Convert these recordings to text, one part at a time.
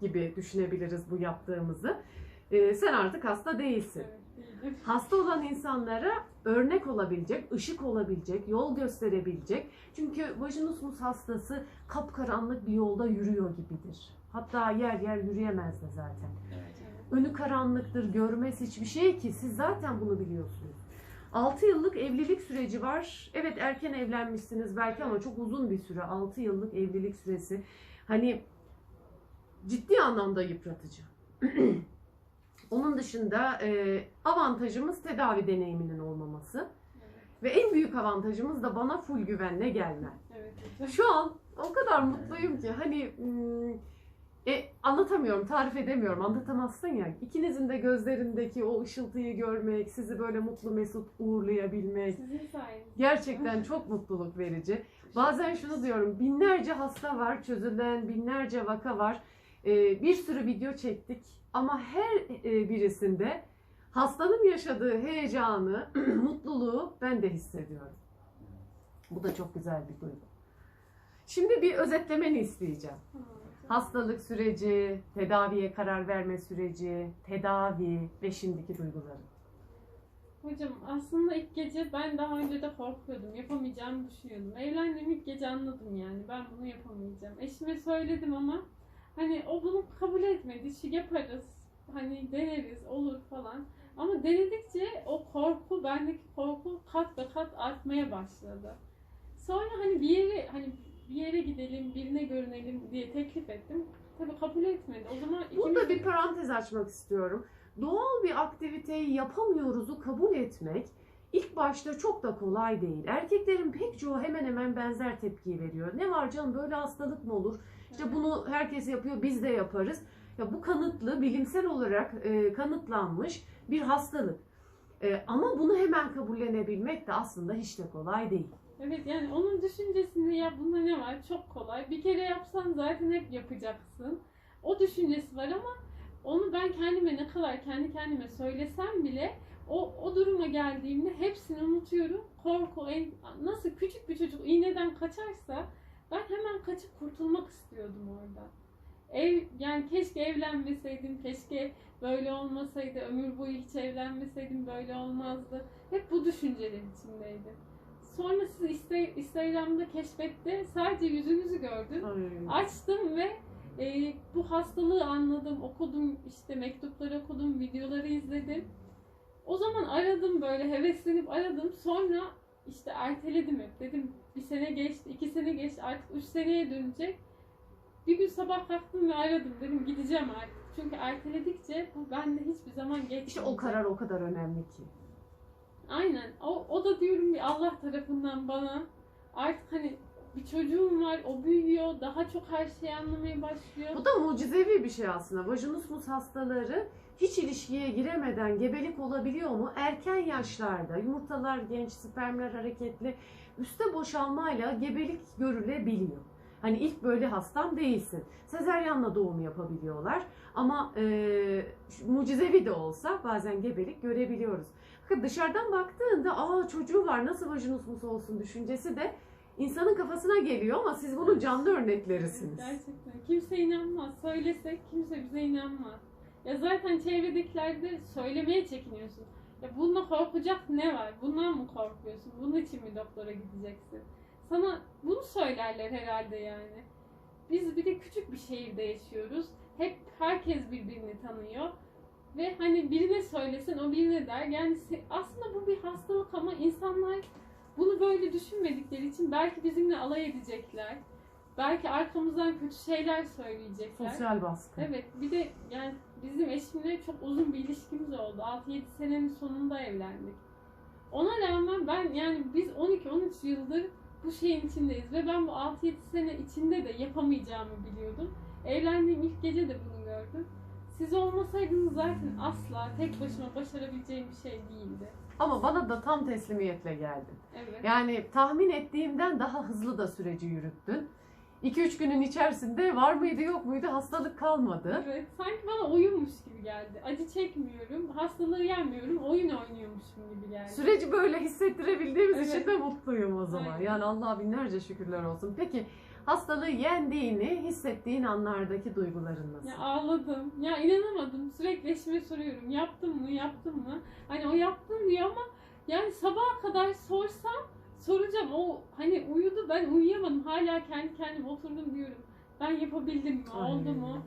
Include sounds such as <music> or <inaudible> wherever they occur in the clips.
gibi düşünebiliriz bu yaptığımızı. Ee, sen artık hasta değilsin. Evet. Hasta olan insanlara örnek olabilecek, ışık olabilecek, yol gösterebilecek. Çünkü vajinismus hastası kapkaranlık bir yolda yürüyor gibidir. Hatta yer yer yürüyemez de zaten. Evet. Önü karanlıktır, görmez hiçbir şey ki siz zaten bunu biliyorsunuz. 6 yıllık evlilik süreci var. Evet erken evlenmişsiniz belki ama çok uzun bir süre. 6 yıllık evlilik süresi. Hani ciddi anlamda yıpratıcı. <clears throat> Onun dışında e, avantajımız tedavi deneyiminin olmaması. Evet, Ve en büyük avantajımız da bana full güvenle gelme. evet hocam. Şu an o kadar mutluyum ki hani e, anlatamıyorum, tarif edemiyorum. Anlatamazsın ya. İkinizin de gözlerindeki o ışıltıyı görmek, sizi böyle mutlu mesut uğurlayabilmek Sizin sayenizde. gerçekten çok mutluluk verici. Bazen şunu diyorum, binlerce hasta var, çözülen binlerce vaka var. E, bir sürü video çektik ama her e, birisinde hastanın yaşadığı heyecanı, <clears throat> mutluluğu ben de hissediyorum. Bu da çok güzel bir duygu. Şimdi bir özetlemeni isteyeceğim. Hastalık süreci, tedaviye karar verme süreci, tedavi ve şimdiki duyguların. Hocam aslında ilk gece ben daha önce de korkuyordum. Yapamayacağımı düşünüyordum. Evlendiğim ilk gece anladım yani. Ben bunu yapamayacağım. Eşime söyledim ama hani o bunu kabul etmedi. Şu yaparız. Hani deneriz olur falan. Ama denedikçe o korku, bendeki korku kat ve kat artmaya başladı. Sonra hani bir yere hani bir yere gidelim, birine görünelim diye teklif ettim. Tabii kabul etmedi. O zaman Burada ikimiz- bir parantez açmak istiyorum. Doğal bir aktiviteyi yapamıyoruzu kabul etmek ilk başta çok da kolay değil. Erkeklerin pek çoğu hemen hemen benzer tepkiyi veriyor. Ne var canım böyle hastalık mı olur? İşte bunu herkes yapıyor biz de yaparız. Ya bu kanıtlı, bilimsel olarak e, kanıtlanmış bir hastalık. E, ama bunu hemen kabullenebilmek de aslında hiç de kolay değil. Evet yani onun düşüncesinde ya bunda ne var çok kolay. Bir kere yapsan zaten hep yapacaksın. O düşüncesi var ama onu ben kendime ne kadar kendi kendime söylesem bile o, o duruma geldiğimde hepsini unutuyorum. Korku, en, nasıl küçük bir çocuk iğneden kaçarsa ben hemen kaçıp kurtulmak istiyordum orada. Ev, yani keşke evlenmeseydim, keşke böyle olmasaydı, ömür boyu hiç evlenmeseydim böyle olmazdı. Hep bu düşünceler içindeydim. Sonra Insta- Instagram'da keşfetti. Sadece yüzünüzü gördüm. Açtım ve e, bu hastalığı anladım. Okudum işte mektupları okudum, videoları izledim. O zaman aradım böyle heveslenip aradım. Sonra işte erteledim hep. Dedim bir sene geçti, iki sene geçti artık üç seneye dönecek. Bir gün sabah kalktım ve aradım. Dedim gideceğim artık. Çünkü erteledikçe bu bende hiçbir zaman geçmeyecek. İşte o karar o kadar önemli ki. Aynen. O, o da diyorum bir Allah tarafından bana artık hani bir çocuğum var, o büyüyor, daha çok her şeyi anlamaya başlıyor. Bu da mucizevi bir şey aslında. Vajinismus hastaları hiç ilişkiye giremeden gebelik olabiliyor mu? Erken yaşlarda yumurtalar genç, spermler hareketli, üste boşalmayla gebelik görülebiliyor. Hani ilk böyle hastam değilsin. Sezeryanla doğum yapabiliyorlar. Ama e, mucizevi de olsa bazen gebelik görebiliyoruz. Dışarıdan baktığında aa çocuğu var nasıl vajinismus olsun düşüncesi de insanın kafasına geliyor ama siz bunun canlı örneklerisiniz. Gerçekten. Kimse inanmaz. Söylesek kimse bize inanmaz. Ya zaten çevredekiler de söylemeye çekiniyorsun. Ya bununla korkacak ne var? Bundan mı korkuyorsun? Bunun için mi doktora gideceksin? Sana bunu söylerler herhalde yani. Biz bir de küçük bir şehirde yaşıyoruz. Hep herkes birbirini tanıyor. Ve hani birine söylesen o birine der. Yani aslında bu bir hastalık ama insanlar bunu böyle düşünmedikleri için belki bizimle alay edecekler. Belki arkamızdan kötü şeyler söyleyecekler. Sosyal baskı. Evet bir de yani bizim eşimle çok uzun bir ilişkimiz oldu. 6-7 senenin sonunda evlendik. Ona rağmen ben yani biz 12-13 yıldır bu şeyin içindeyiz ve ben bu 6-7 sene içinde de yapamayacağımı biliyordum. Evlendiğim ilk gece de bunu gördüm. Siz olmasaydınız zaten asla tek başıma başarabileceğim bir şey değildi. Ama bana da tam teslimiyetle geldin. Evet. Yani tahmin ettiğimden daha hızlı da süreci yürüttün. 2-3 günün içerisinde var mıydı yok muydu hastalık kalmadı. Evet, sanki bana oyunmuş gibi geldi. Acı çekmiyorum, hastalığı yenmiyorum, oyun oynuyormuşum gibi geldi. Süreci böyle hissettirebildiğimiz Evet. için de mutluyum o zaman. Aynen. Yani Allah'a binlerce şükürler olsun. Peki Hastalığı yendiğini hissettiğin anlardaki duyguların nasıl? Ya ağladım. Ya inanamadım. Sürekli eşime soruyorum. Yaptın mı? Yaptın mı? Hani o yaptın diyor ama yani sabaha kadar sorsam soracağım. O hani uyudu ben uyuyamadım. Hala kendi kendime oturdum diyorum. Ben yapabildim mi? Oldu Aynen. mu?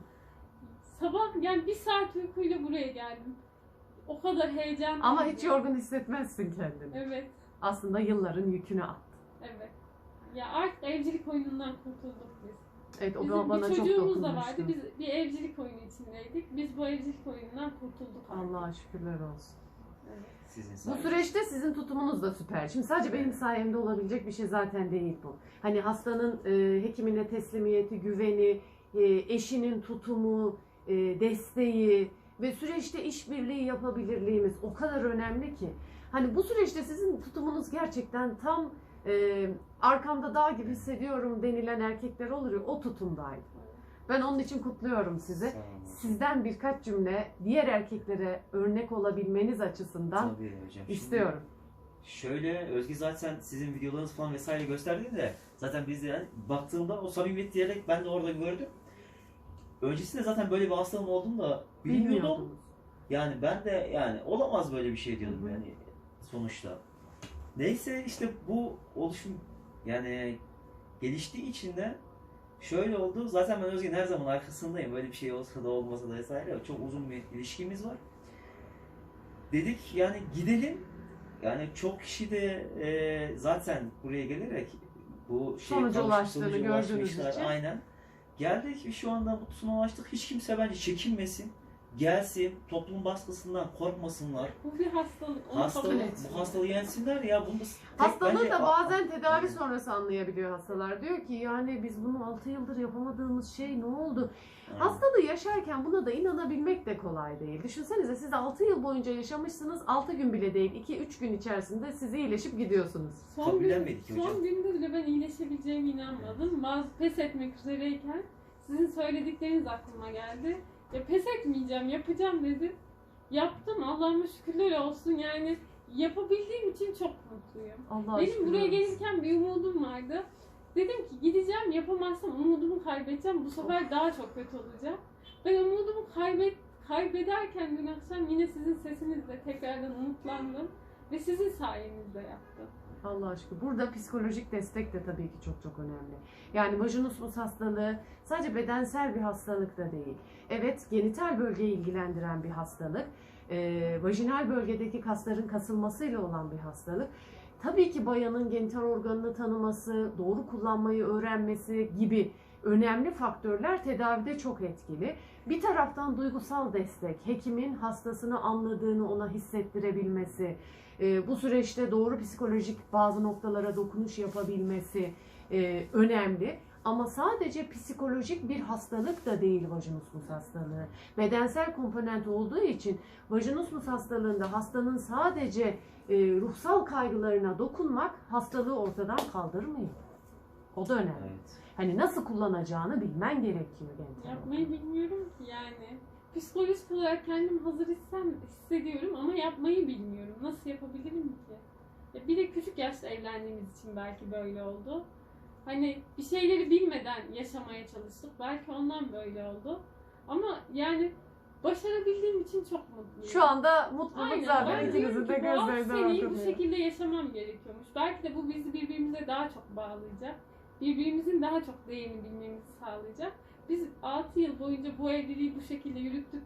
Sabah yani bir saat uykuyla buraya geldim. O kadar heyecan. Ama hiç yorgun hissetmezsin kendini. Evet. Aslında yılların yükünü attın. Evet. Ya artık evcilik oyunundan kurtulduk biz. Evet o Bizim da bana bir çok çocuğumuz da dokunmuştu. vardı. Biz bir evcilik oyunu içindeydik. Biz bu evcilik oyunundan kurtulduk. artık. Allah'a şükürler olsun. Evet. Sizin Bu sayenizde. süreçte sizin tutumunuz da süper. Şimdi sadece benim sayemde olabilecek bir şey zaten değil bu. Hani hastanın e, hekimine teslimiyeti, güveni, e, eşinin tutumu, e, desteği ve süreçte işbirliği yapabilirliğimiz o kadar önemli ki. Hani bu süreçte sizin tutumunuz gerçekten tam e, arkamda dağ gibi hissediyorum denilen erkekler olur ya o tutumdaydı. Ben onun için kutluyorum sizi. Sizden birkaç cümle diğer erkeklere örnek olabilmeniz açısından Tabii hocam. Şimdi istiyorum. Şöyle Özge zaten sizin videolarınız falan vesaire gösterdiğinde zaten biz de yani baktığımda o samimiyet diyerek ben de orada gördüm. Öncesinde zaten böyle bir hastalığım olduğunu da bilmiyordum. Bilmiyordunuz. Yani ben de yani olamaz böyle bir şey diyordum Hı hı. yani sonuçta. Neyse işte bu oluşum yani geliştiği için de şöyle oldu. Zaten ben Özge'nin her zaman arkasındayım. Böyle bir şey olsa da olmasa da vesaire. Çok uzun bir ilişkimiz var. Dedik yani gidelim. Yani çok kişi de e, zaten buraya gelerek bu şey Sonuca ulaştığını gördüğünüz için. Aynen. Geldik ve şu anda mutlusuna ulaştık. Hiç kimse bence çekinmesin. Gelsin, toplum baskısından korkmasınlar. Bu bir hastalık. Onu kabul Hastalığı, bu hastalığı yensinler ya. Bunu tek Hastalığı bence- da bazen tedavi sonrası anlayabiliyor hastalar. Diyor ki yani biz bunu 6 yıldır yapamadığımız şey ne oldu? aynen. Hastalığı yaşarken buna da inanabilmek de kolay değil. Düşünsenize siz 6 yıl boyunca yaşamışsınız. 6 gün bile değil 2-3 gün içerisinde siz iyileşip gidiyorsunuz. Son, gün, Kabullenmedik hocam. son günde bile ben iyileşebileceğime inanmadım. Bazı pes etmek üzereyken sizin söyledikleriniz aklıma geldi. Ya pes etmeyeceğim, yapacağım dedim. Yaptım. Allah'ıma şükürler olsun. Yani yapabildiğim için çok mutluyum. Allah Benim buraya gelirken bir umudum vardı. Dedim ki gideceğim yapamazsam umudumu kaybedeceğim. Bu sefer daha çok kötü olacak. Ben umudumu kaybet kaybederken dün akşam yine sizin sesinizle tekrardan umutlandım. Ve sizin sayenizde yaptım. Allah aşkına. Burada psikolojik destek de tabii ki çok çok önemli. Yani vajinismus hastalığı sadece bedensel bir hastalık da değil. Evet genital bölgeyi ilgilendiren bir hastalık. Ee, vajinal bölgedeki kasların kasılmasıyla olan bir hastalık. Tabii ki bayanın genital organını tanıması, doğru kullanmayı öğrenmesi gibi önemli faktörler tedavide çok etkili. Bir taraftan duygusal destek, hekimin hastasını anladığını ona hissettirebilmesi, e, bu süreçte doğru psikolojik bazı noktalara dokunuş yapabilmesi e, önemli. Ama sadece psikolojik bir hastalık da değil vajinismus hastalığı. Bedensel komponent olduğu için vajinismus hastalığında hastanın sadece e, ruhsal kaygılarına dokunmak hastalığı ortadan kaldırmıyor. O da önemli. Evet. Hani nasıl kullanacağını bilmen gerekiyor genital Yapmayı bilmiyorum ki yani. Psikolojik olarak kendim hazır hissem, hissediyorum ama yapmayı bilmiyorum. Nasıl yapabilirim ki? Ya bir de küçük yaşta evlendiğimiz için belki böyle oldu. Hani bir şeyleri bilmeden yaşamaya çalıştık. Belki ondan böyle oldu. Ama yani başarabildiğim için çok mutluyum. Şu anda mutluluk Aynen. zaten ikinizin de gözlerinden seneyi bu şekilde yaşamam gerekiyormuş. Belki de bu bizi birbirimize daha çok bağlayacak. Birbirimizin daha çok değerini bilmemizi sağlayacak. Biz 6 yıl boyunca bu evliliği bu şekilde yürüttük